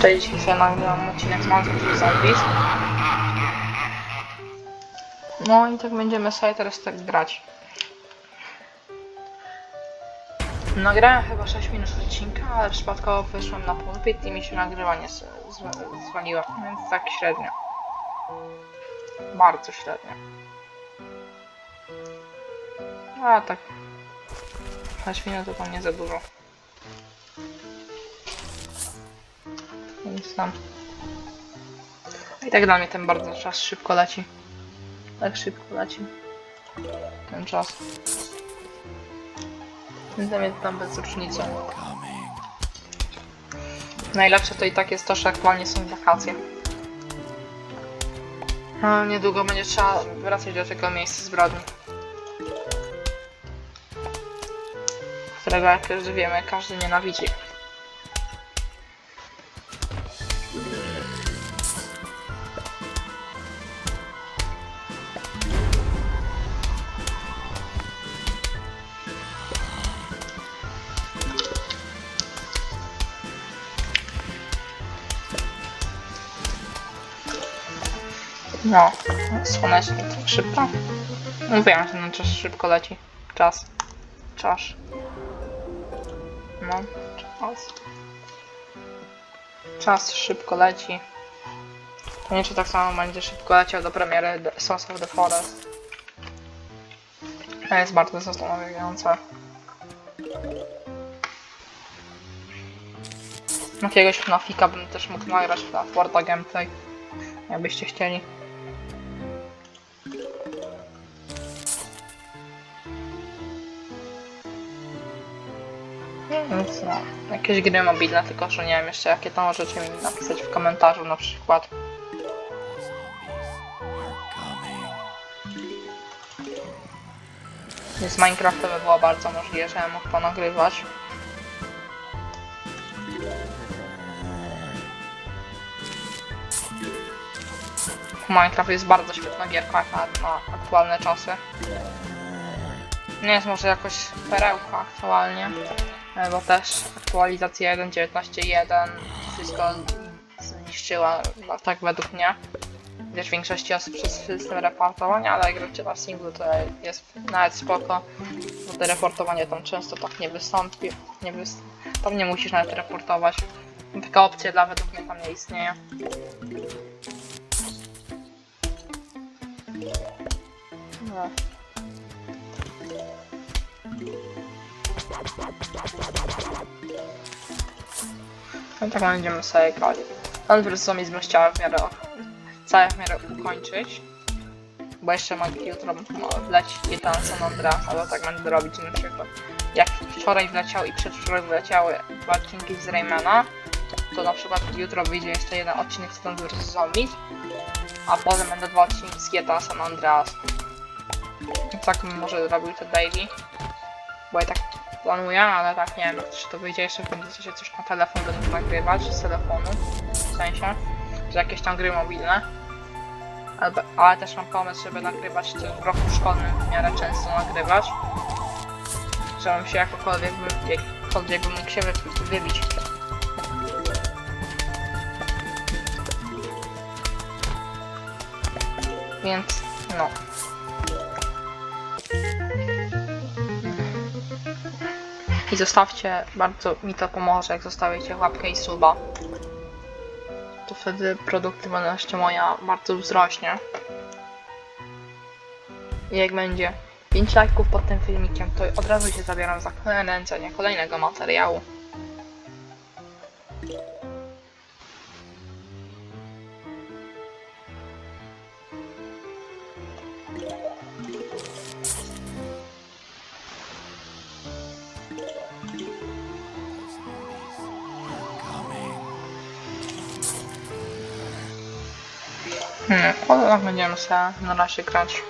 Cześć, dzisiaj nagrywam odcinek z Monster Zombies. No i tak będziemy sobie teraz tak grać. Nagrałem chyba 6 minut odcinka, ale przypadkowo wyszłem na pulpit i mi się nagrywanie zwaliło, więc tak średnio. Bardzo średnio. A tak. 6 minut to tam nie za dużo. Więc tam. I tak dla mnie ten bardzo czas szybko leci. Tak szybko leci. Ten czas. Więc dla tam bez różnicy. Najlepsze to i tak jest to, że aktualnie są wakacje. A niedługo będzie trzeba wracać do tego miejsca zbrodni. Którego jak każdy wiemy, każdy nienawidzi. No, słonecznie tak szybko. Mówiłam, że ten czas szybko leci. Czas. Czas. No, czas. Czas szybko leci. Nie czy tak samo będzie szybko leciał do premiery The Sons of the Forest. To jest bardzo zastanawiające. Jakiegoś FNAFika bym też mógł nagrać na Forda Gameplay. Jakbyście chcieli. Więc no, jakieś gry mobilne, tylko że nie wiem jeszcze jakie to możecie mi napisać w komentarzu na przykład. Z Minecrafta by było bardzo możliwe, że ja mógł to nagrywać. Minecraft jest bardzo świetna gierka na, aktualne czasy. Nie jest może jakoś perełka aktualnie, bo też aktualizacja 1.19.1 wszystko zniszczyła, tak według mnie. Gdyż w większości osób przez system reportowania, ale jak gracie na singlu to jest nawet spoko, bo to reportowanie tam często tak nie wystąpi, nie wys tam nie musisz nawet reportować. Taka opcja dla według mnie tam nie istnieje. No. No tak będziemy sobie grali. Zombies bym chciała w miarę, całe w miarę ukończyć. Bo jeszcze mogę jutro wlecieć GTA San Andreas, albo tak będę robić na przykład. Jak wczoraj wleciał i przedwczoraj wleciały dwa odcinki z Raymana, to na przykład jutro wyjdzie jeszcze jeden odcinek z Plan vs Zombies, a potem będą dwa odcinki z GTA San Andreas. Tak może robił te daily, bo ja tak planuję, ale tak nie wiem, czy to wyjdzie jeszcze, będzie się coś na telefon będę nagrywać z telefonu, w sensie, że jakieś tam gry mobilne. Ale, ale też mam pomysł, żeby nagrywać też w roku szkolnym w miarę często nagrywać. Żebym się jakokolwiek, jakkolwiek bym mógł się wy, wybić. Więc, no. I zostawcie, bardzo mi to pomoże, jak zostawicie łapkę i suba. To wtedy produktywność moja bardzo wzrośnie. I jak będzie 5 lajków pod tym filmikiem, to od razu się zabieram za kręcenie kolejnego materiału. Tak będziemy sobie na razie grać.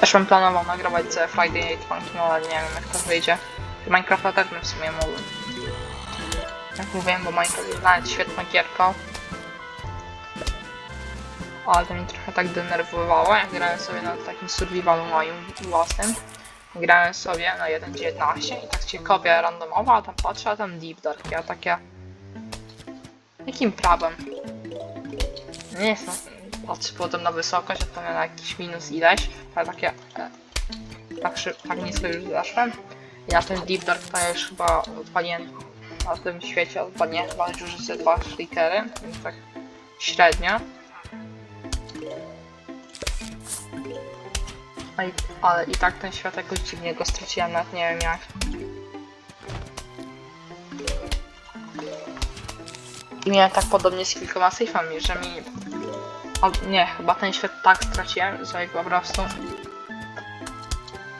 Też bym planował nagrywać sobie Friday Night Funkin', no ale nie wiem jak to wyjdzie. Minecrafta też bym w sumie mógł. Jak mówiłem, bo Minecraft jest nawet świetną gierką. ale to mnie trochę tak denerwowało, jak grałem sobie na takim survivalu moim własnym. Grałem sobie na 1.19 i tak się kopia randomowa, a tam patrzę, a tam Deep Dark, ja takie... Jakim prawem? Nie jestem... Patrzę potem na wysokość, a to na jakiś minus ileś, ale takie... E, tak, szyb, tak nisko już zaszłem. Na ten Deep Dark to ja już chyba odpaliłem na tym świecie odpadnie chyba już dwa litery, więc tak średnio. Ale i tak ten świat jakoś dziwnie go straciłem, nawet nie wiem jak. I miałem tak podobnie z kilkoma safe'ami, że mi... O, nie, chyba ten świat tak straciłem, że po prostu...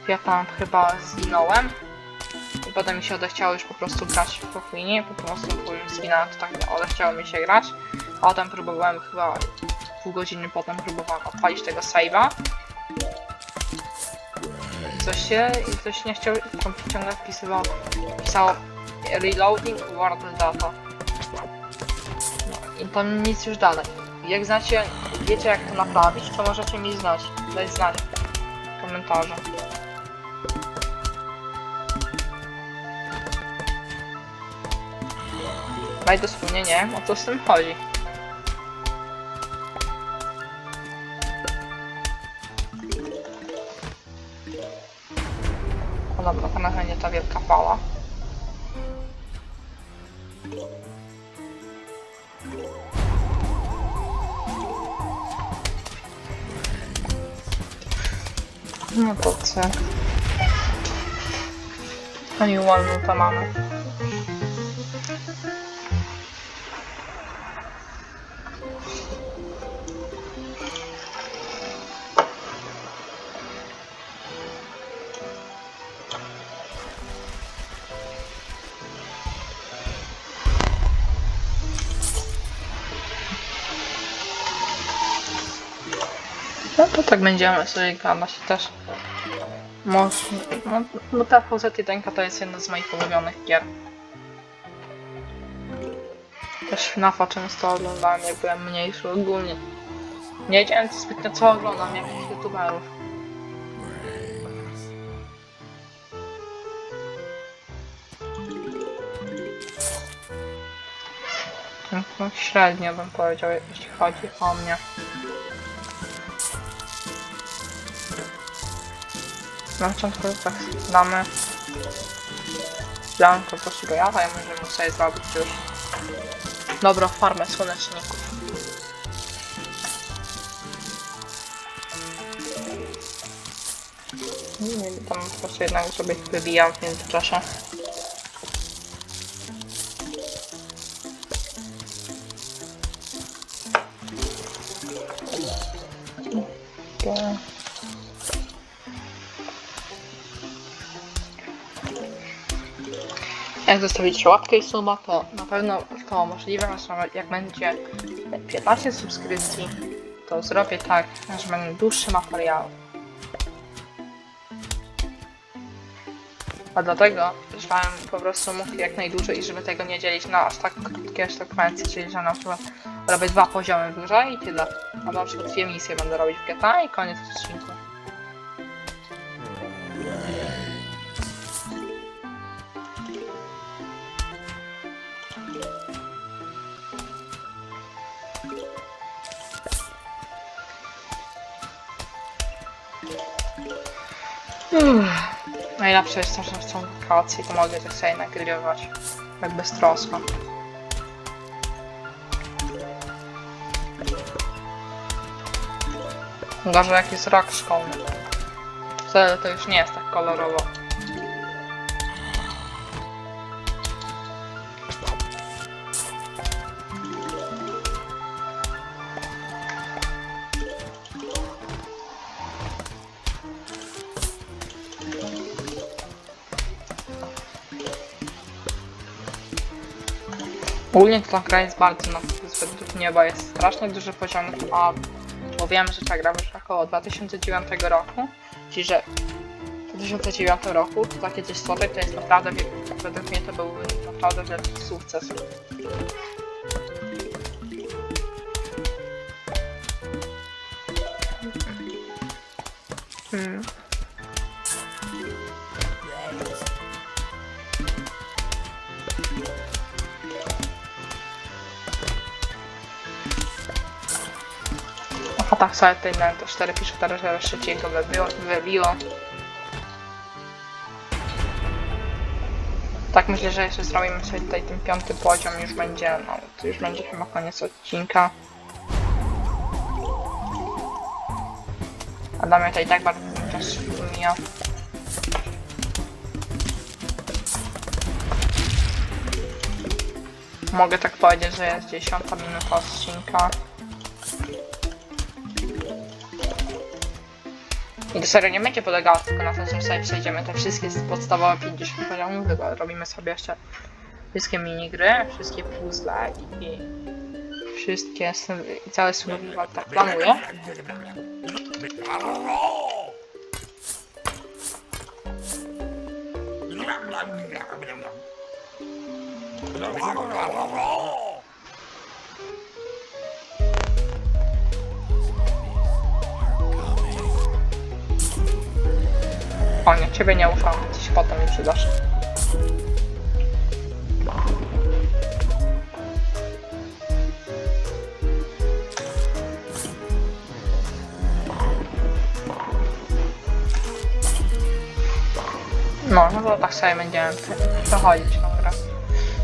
Ja tam chyba zginąłem. I potem mi się odechciało już po prostu grać po chwili, po prostu bo już zginąłem, to tak odechciało mi się grać. A potem próbowałem chyba pół godziny potem próbowałem odpalić tego save'a. Coś się i ktoś nie chciał, komputer ciągle wpisywał, pisało reloading word data. No i tam nic już dalej. Jak znacie, wiecie jak to naprawić, to możecie mi znać, dać znać w komentarzu. Daj dosłownie nie wiem o co z tym chodzi. Fala. No to co? Oni ładną to. No to tak będziemy sobie gadać też. Może, no, no ta FZ1 to jest jedna z moich ulubionych gier. Też FNAFa często oglądałem, jak byłem mniejszy ogólnie. Nie wiedziałem zbytnio co oglądam, jakich youtuberów. No, średnio bym powiedział, jeśli chodzi o mnie. Na początku tak damy ziarnko prostego jada i możemy sobie zrobić już dobrą farmę słoneczników. Nie wiem, tam po prostu jednak sobie wybijam w międzyczasie. Jak zostawić łapkę i suba, to na pewno to możliwe, że jak będzie 15 subskrypcji, to zrobię tak, że będą dłuższe materiały. A dlatego, żebym po prostu mógł jak najdłużej i żeby tego nie dzielić na aż tak krótkie sekwencje, czyli że na przykład robię dwa poziomy dłużej i tyle. A na przykład dwie misje będę robić w GTA i koniec odcinku. Uff. Najlepsze jest to, że tą wakacje to mogę tak sobie nagrywać. Tak bez trosko. Gorzej jak jest rok szkolny. Wtedy to już nie jest tak kolorowo. Ogólnie to ta gra jest bardzo na według nieba, jest strasznie duży poziom, a bo wiem, że ta gra wyszła około 2009 roku, czyli że w 2009 roku to takie coś słabe to jest naprawdę, według mnie to był naprawdę wielki sukces. Tak sobie tutaj na to 4 pisze teraz, że trzeciego wybiło, wybiło. Tak myślę, że jeszcze zrobimy sobie tutaj ten piąty poziom, już będzie, no to już będzie chyba koniec odcinka. A mnie to i tak bardzo czasu mija. Mogę tak powiedzieć, że jest 10 minuta odcinka. I to serio nie będzie polegało tylko na tym, że sobie przejdziemy te wszystkie podstawowe 50 poziomów, tylko robimy sobie jeszcze wszystkie minigry, wszystkie puzzle i, i wszystkie, i cały survival tak planuję. O nie, ciebie nie ufam, ty się potem mi przydasz. No, no to tak sobie będziemy przechodzić grę.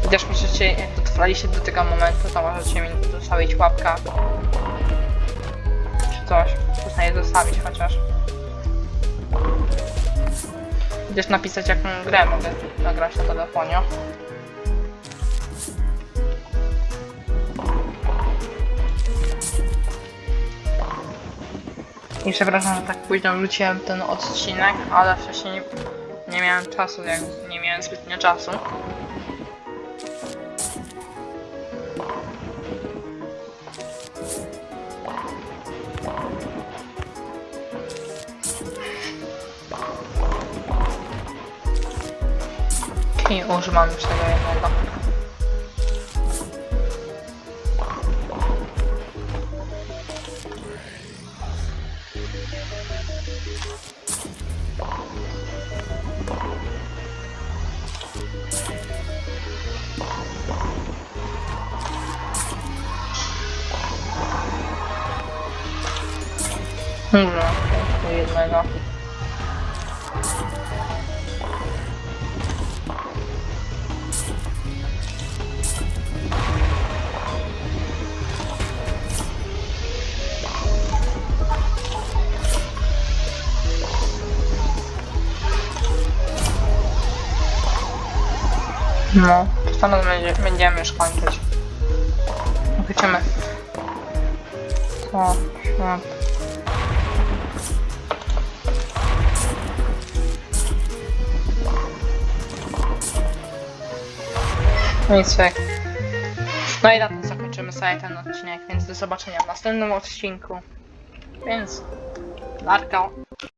Chociaż możecie, jak dotrwaliście do tego momentu, to możecie mi zostawić łapka. Czy coś. Je zostawić chociaż. Gdzieś napisać jaką grę mogę nagrać na telefonie. I przepraszam, że tak późno wróciłem ten odcinek, ale wcześniej nie, nie miałem czasu, jak nie miałem zbytnio czasu. I używam już tego jednego. Dobra, jednego. No, to stąd będzie, będziemy już kończyć. Chcemy. To, no. No i cyk. No i na tym zakończymy sobie ten odcinek, więc do zobaczenia w następnym odcinku. Więc, Larka.